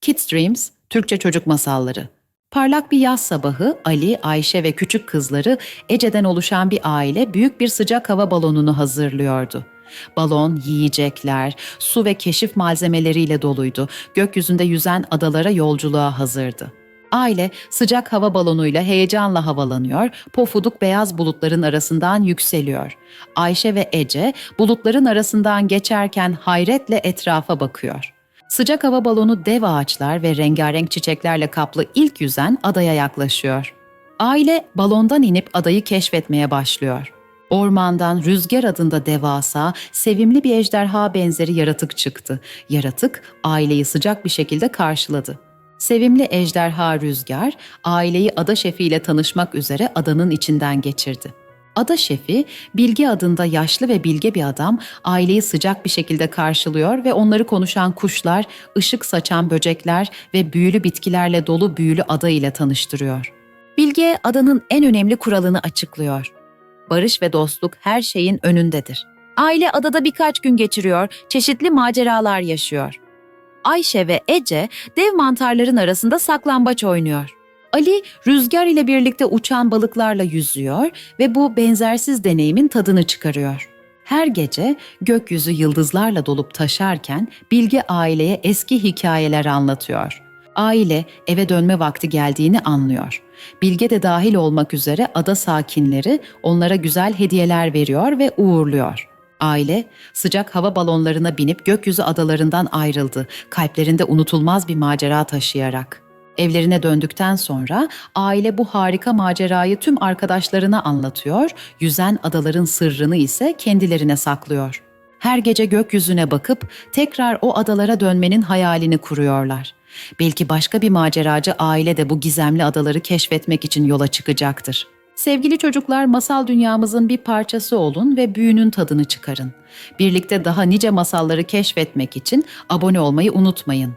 Kids Dreams, Türkçe Çocuk Masalları. Parlak bir yaz sabahı Ali, Ayşe ve küçük kızları Ece'den oluşan bir aile büyük bir sıcak hava balonunu hazırlıyordu. Balon, yiyecekler, su ve keşif malzemeleriyle doluydu. Gökyüzünde yüzen adalara yolculuğa hazırdı. Aile sıcak hava balonuyla heyecanla havalanıyor, pofuduk beyaz bulutların arasından yükseliyor. Ayşe ve Ece bulutların arasından geçerken hayretle etrafa bakıyor. Sıcak hava balonu dev ağaçlar ve rengarenk çiçeklerle kaplı ilk yüzen adaya yaklaşıyor. Aile balondan inip adayı keşfetmeye başlıyor. Ormandan Rüzgar adında devasa, sevimli bir ejderha benzeri yaratık çıktı. Yaratık aileyi sıcak bir şekilde karşıladı. Sevimli ejderha Rüzgar, aileyi ada şefiyle tanışmak üzere adanın içinden geçirdi. Ada şefi, Bilge adında yaşlı ve bilge bir adam aileyi sıcak bir şekilde karşılıyor ve onları konuşan kuşlar, ışık saçan böcekler ve büyülü bitkilerle dolu büyülü ada ile tanıştırıyor. Bilge adanın en önemli kuralını açıklıyor. Barış ve dostluk her şeyin önündedir. Aile adada birkaç gün geçiriyor, çeşitli maceralar yaşıyor. Ayşe ve Ece dev mantarların arasında saklambaç oynuyor. Ali rüzgar ile birlikte uçan balıklarla yüzüyor ve bu benzersiz deneyimin tadını çıkarıyor. Her gece gökyüzü yıldızlarla dolup taşarken Bilge aileye eski hikayeler anlatıyor. Aile eve dönme vakti geldiğini anlıyor. Bilge de dahil olmak üzere ada sakinleri onlara güzel hediyeler veriyor ve uğurluyor. Aile sıcak hava balonlarına binip gökyüzü adalarından ayrıldı, kalplerinde unutulmaz bir macera taşıyarak. Evlerine döndükten sonra aile bu harika macerayı tüm arkadaşlarına anlatıyor, yüzen adaların sırrını ise kendilerine saklıyor. Her gece gökyüzüne bakıp tekrar o adalara dönmenin hayalini kuruyorlar. Belki başka bir maceracı aile de bu gizemli adaları keşfetmek için yola çıkacaktır. Sevgili çocuklar, masal dünyamızın bir parçası olun ve büyünün tadını çıkarın. Birlikte daha nice masalları keşfetmek için abone olmayı unutmayın.